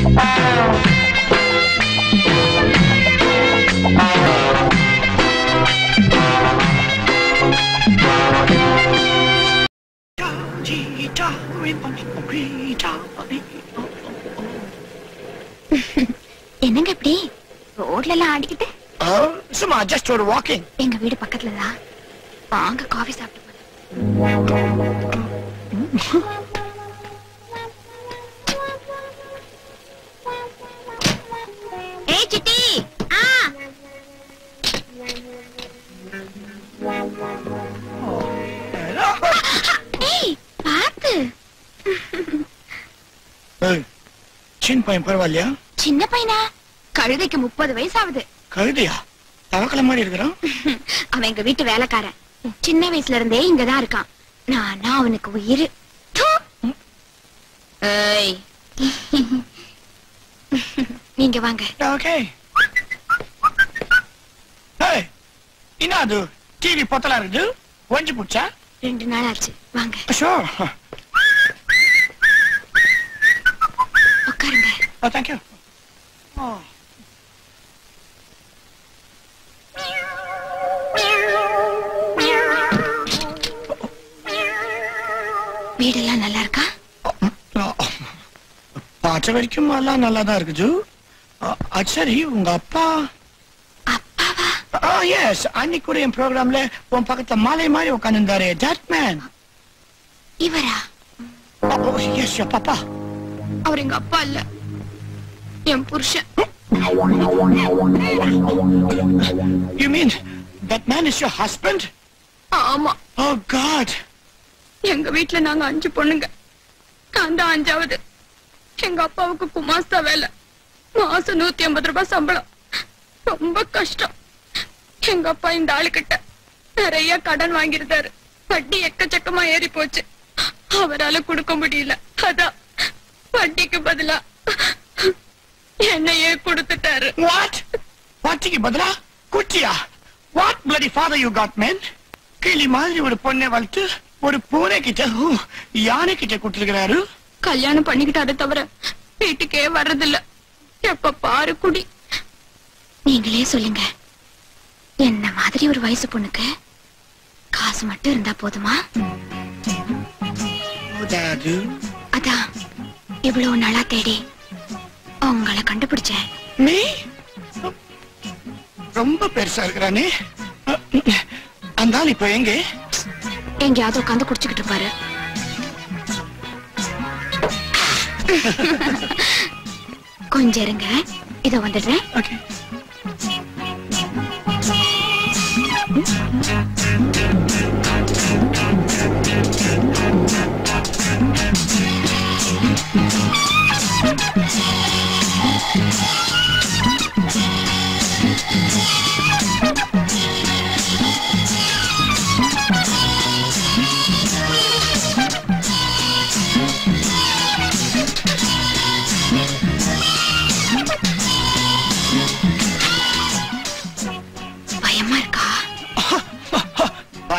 என்னங்க இப்படி? ரோட்ல எல்லாம் ஆடிக்கிட்டு சும்மா ஜஸ்ட் ஒரு வாக்கிங் எங்க வீடு பக்கத்துல தான் வாங்க காஃபி சாப்பிட்டு போலாம். சின்ன பையன் பரவாயில்லையா? சின்ன பையனா? கழுதைக்கு முப்பது வயசு ஆகுது கழுதையா? தவக்கலை மாதிரி இருக்கிறான்? அவன் எங்க வீட்டு வேலைக்காரன். சின்ன வயசுல இருந்தே இங்கதான் இருக்கான். நானா அவனுக்கு உயிர். ஏய். நீங்க வாங்க. ஓகே. என்ன அது? டிவி பொத்தலா இருக்குது? ஒஞ்சி புடிச்சா ரெண்டு நாள் ஆச்சு. வாங்க. Oh, thank you. Oh. வீடெல்லாம் நல்லா இருக்கா பார்த்த வரைக்கும் எல்லாம் நல்லா தான் இருக்குது அ- அது சரி உங்க அப்பா? அப்பாவா? எஸ் அன்னைக்கு கூட என் ப்ரோக்ராம்ல உன் பக்கத்துல மாலை மாதிரி உட்காந்துருந்தாரு தட் மேன் இவரா எஸ் பாப்பா. அவர் எங்க அப்பா இல்ல. என் புருஷன். That man is your husband ஆமா. ஓ காட் எங்க வீட்ல நாங்க அஞ்சு பொண்ணுங்க. நான் தான் அஞ்சாவது. எங்க அப்பாவுக்கு குமாஸ்தா வேலை. மாசம் நூத்தி ஐம்பது ரூபாய் சம்பளம். ரொம்ப கஷ்டம். எங்க அப்பா இந்த ஆளுகிட்ட நிறைய கடன் வாங்கியிருந்தாரு. வட்டி எக்கச்சக்கமா ஏறி போச்சு. அவரால கொடுக்க முடியல. அதான் வட்டிக்கு பதிலா என்னையே கொடுத்துட்டாரு. What? வட்டிக்கு பதிலா? குச்சியா what bloody father you got man? கிளி மாதிரி ஒரு பொண்ணை வளர்த்து ஒரு பூனை கிட்ட யானை கிட்ட கொடுத்துருக்கிறாரு. கல்யாணம் பண்ணிக்கிட்டாரு தவிர வீட்டுக்கே வர்றதில்ல. எப்ப பாரு குடி. நீங்களே சொல்லுங்க. என்ன மாதிரி ஒரு வயசு பொண்ணுக்கு? காசு மட்டும் இருந்தா போதுமா? அதான். இவ்வளவு நாளா தேடி உங்களை கண்டுபிடிச்சேன். நீ? ரொம்ப பெருசா இருக்கிறானே அந்த ஆள் இப்ப எங்க? எங்கேயாவது உட்காந்து குடிச்சுக்கிட்டு பாரு கொஞ்சம் இருங்க. இதோ வந்துடுறேன்.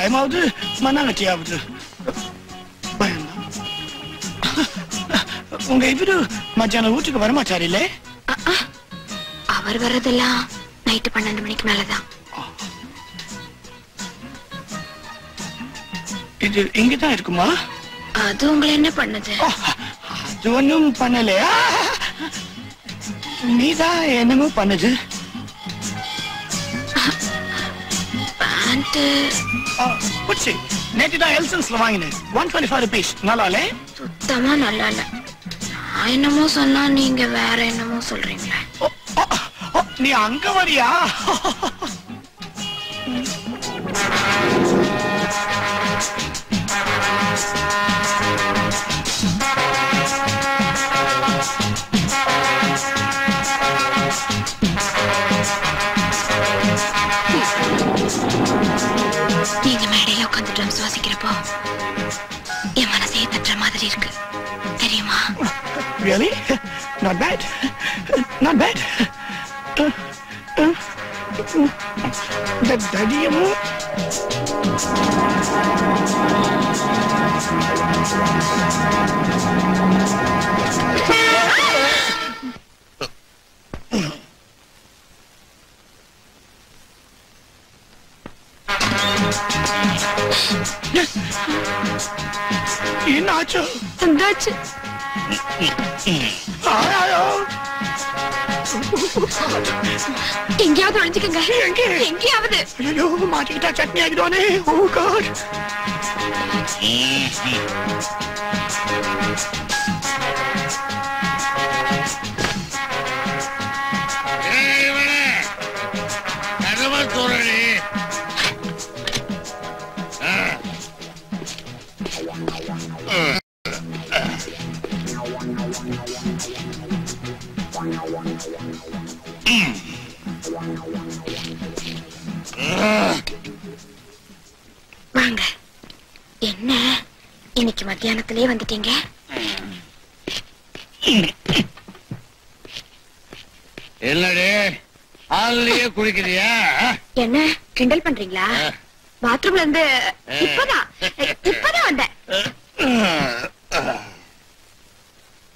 பயமாவது மண்ணாங்கட்டியாவது பயம்தான் உங்க இவரு மத்தியானம் வீட்டுக்கு வரமாட்டாரு இல்லே. அவர் வர்றதெல்லாம் நைட்டு பன்னெண்டு மணிக்கு மேலதான் இது இங்கதான் இருக்குமா அது உங்களை என்ன பண்ணுது அது ஒண்ணும் பண்ணலையா நீதான் என்னமோ பண்ணுது பேண்ட் குச்சி. நேற்று தான் எல்சன்ஸ்ல வாங்கினேன். ஒன் டுவெண்ட்டி ஃபைவ் ருபீஸ் நல்லாலே சுத்தமா நல்லா இல்ல நான் என்னமோ சொன்னா நீங்க வேற என்னமோ சொல்றீங்களே. நீ அங்க வரியா? Really? Not bad. Not bad. That's uh, you know. Yes. amount. என்னாச்சு என்னாச்சு எங்கேயாவது ஒழிஞ்சுக்கங்க எங்கே? எங்கேயாவது ஐயோ மாட்டிக்கிட்டா சட்னி ஆகிடுவானே ஓ காட் வாங்க. என்ன? இன்னைக்கு மத்தியானத்திலே வந்துட்டீங்க? என்னடி? ஆள்லயே குளிக்கிறியா? என்ன? கிண்டல் பண்றீங்களா? பாத்ரூம்ல இருந்து இப்பதான். இப்பதான் வந்தேன்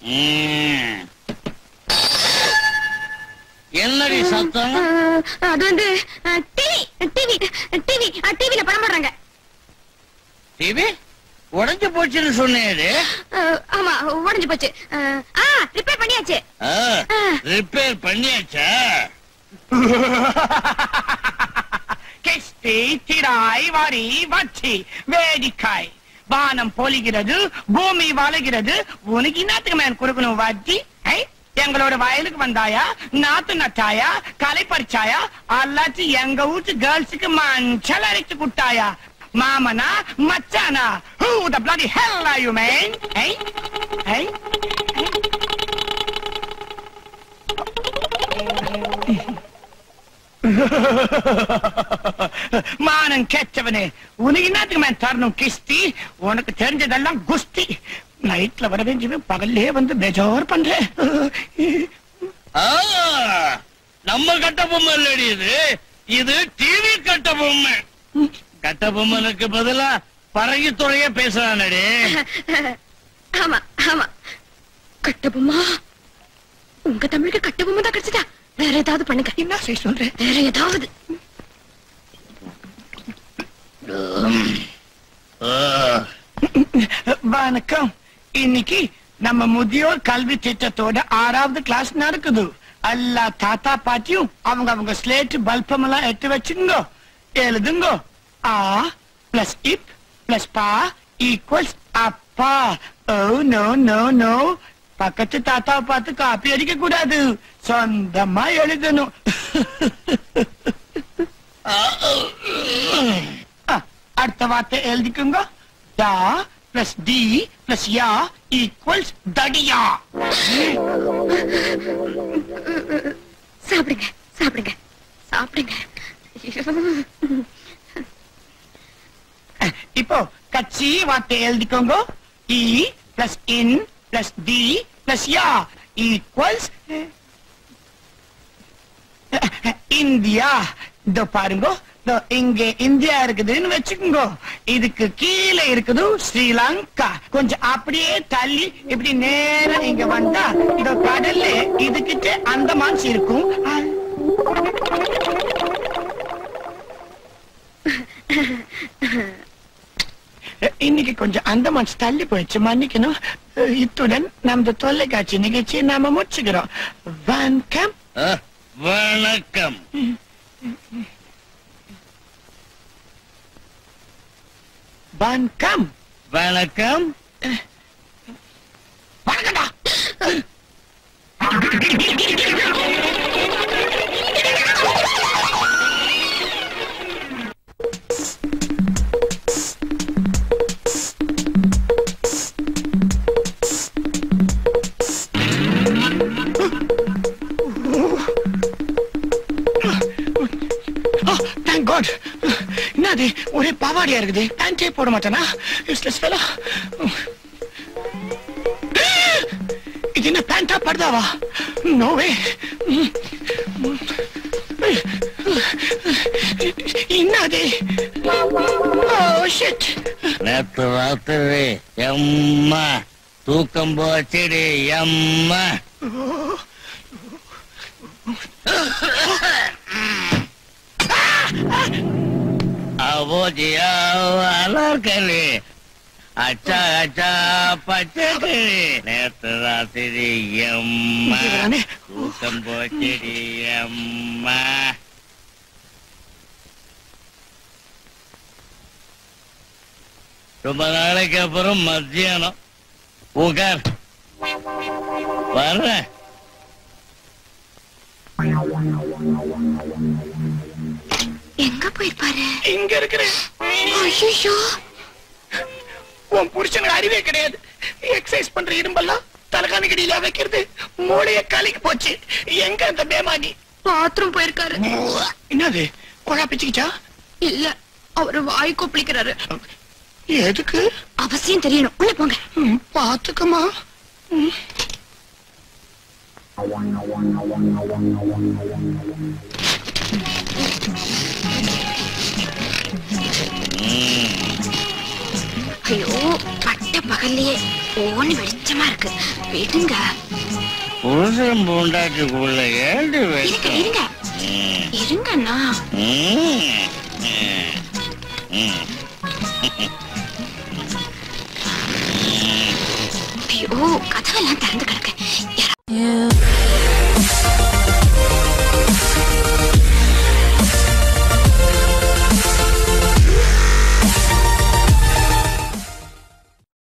ம். என்னடி சத்தம் அஹ், அது வந்து டிவி டிவி டிவி டிவில படம் போடுறாங்க டிவி உடைஞ்சு போச்சுன்னு சொன்னேரு அஹ், ஆமா உடைஞ்சு போச்சு. ரிப்பேர் பண்ணியாச்சு. ரிப்பேர் பண்ணியாச்சா? கிஸ்தி திராய் வரி வச்சி வேடிக்காய். வானம் பொழிகிறது பூமி வளைகிறது உனக்கு என்னத்துக்கு மேன் கொடுக்கணும் ஐ, எங்களோட வயலுக்கு வந்தாயா? நாத்து நட்டாயா? களை பறிச்சாயா? அல்லாச்சும் எங்க வீட்டு கேர்ள்ஸுக்கு மஞ்சள் அரைச்சு குட்டாயா? மாமனா மச்சானா? Who the bloody hell are you man? ஐ ஐ மானம் கெட்டவனே உனக்கு என்னத்துக்கு மேன் தரணும் கிஸ்தி? உனக்கு தெரிஞ்சதெல்லாம் குஸ்தி. நைட்ல வர வேண்டியவன் பகல்லே வந்து பெஜார் பண்றேன் ஆ, நம்ம கட்ட பொம்மை இல்லடி இது. இது டிவி கட்ட பொம்மை. கட்ட பொம்மனுக்கு பதிலா பறகி துறைய பேசுறானடி. ஆமா ஆமா. கட்டபொம்மா? உங்க தமிழுக்கு கட்டபொம்மா தான் கிடைச்சதா? வேற ஏதாவது பண்ணுங்க. என்ன செய்ய சொல்றேன் வேற ஏதாவது. வணக்கம். இன்னைக்கு நம்ம முதியோர் கல்வி திட்டத்தோட ஆறாவது கிளாஸ் நடக்குது. எல்லா தாத்தா பாட்டியும் அவங்க அவங்க ஸ்லேட் பல்பம் எல்லாம் எடுத்து வச்சுங்க. எழுதுங்க. A plus ip plus pa equals அப்பா ஓ நோ நோ நோ பக்கத்து தாத்தாவை பார்த்து காப்பி அடிக்க கூடாது சொந்தமா எழுதணும். அடுத்த வார்த்தை எழுதிக்குங்க. டா பிளஸ் டி பிளஸ் யா ஈக்குவல்ஸ் தடியா. சாப்பிடுங்க சாப்பிடுங்க. சாப்பிடுங்க. இப்போ கட்சி வார்த்தை எழுதிக்கோங்க. இ பிளஸ் இன் பிளஸ் டி பிளஸ் யா ஈக்குவல்ஸ் இந்தியா இதோ பாருங்க. இங்க இந்தியா இருக்குதுன்னு வச்சுக்கோங்க. இதுக்கு கீழே இருக்குது ஸ்ரீலங்கா. கொஞ்சம் அப்படியே தள்ளி இப்படி நேரா இங்க வந்தா இதோ கடல்ல இதுகிட்ட அந்தமான் இருக்கும். இன்னைக்கு கொஞ்சம் அந்தமான் தள்ளி போயிடுச்சு. மன்னிக்கணும். இத்துடன் நமது தொலைக்காட்சி நிகழ்ச்சியை நாம முடிச்சுக்கிறோம். வணக்கம். வணக்கம். வணக்கம். வணக்கம். ஒரே பாவாடியா இருக்குது. பேண்டே போட மாட்டானா? யூஸ்லெஸ் ஃபெலோ இது என்ன பேண்டா படுதாவா நோவே என்னது ஷிட் நேத்து ராத்திரி எம்மா. தூக்கம் போச்சுடி எம்மா. போச்சியா இருக்கே அச்சா அச்சா பச்சைக்கிளி நேத்து ராத்திரி எம்மா. தூக்கம் போச்சடி எம்மா. ரொம்ப நாளைக்கு அப்புறம் மத்தியானம். உட்கார் வர்றேன். எங்க போயிருப்பாரு? இங்க இருக்கிறேன். ஐயோ உன் புருஷனுக்கு அறிவே கிடையாது. எக்ஸசைஸ் பண்ற இரும்பெல்லாம் தலைகாணி கடியில வைக்கிறது மூளைய கலக்கி போச்சு. எங்க அந்த பேமானி பாத்ரூம் போயிருக்காரு. என்னது? குழா பிச்சுக்கிச்சா? இல்ல அவரு வாய் கொப்பளிக்கிறாரு. எதுக்கு? அவசியம் தெரியணும். உள்ள போங்க. பாத்துக்கமா ம். ஐயோ பட்ட பகல்லையே ஓனி வெளிச்சமா இருக்கு. விடுங்க. புருஷன் பூண்டாட்டிக்குள்ள ஏண்டு இருங்க இருங்க. இருங்கண்ணா ஐயோ கதவெல்லாம் திறந்து கிடக்கு.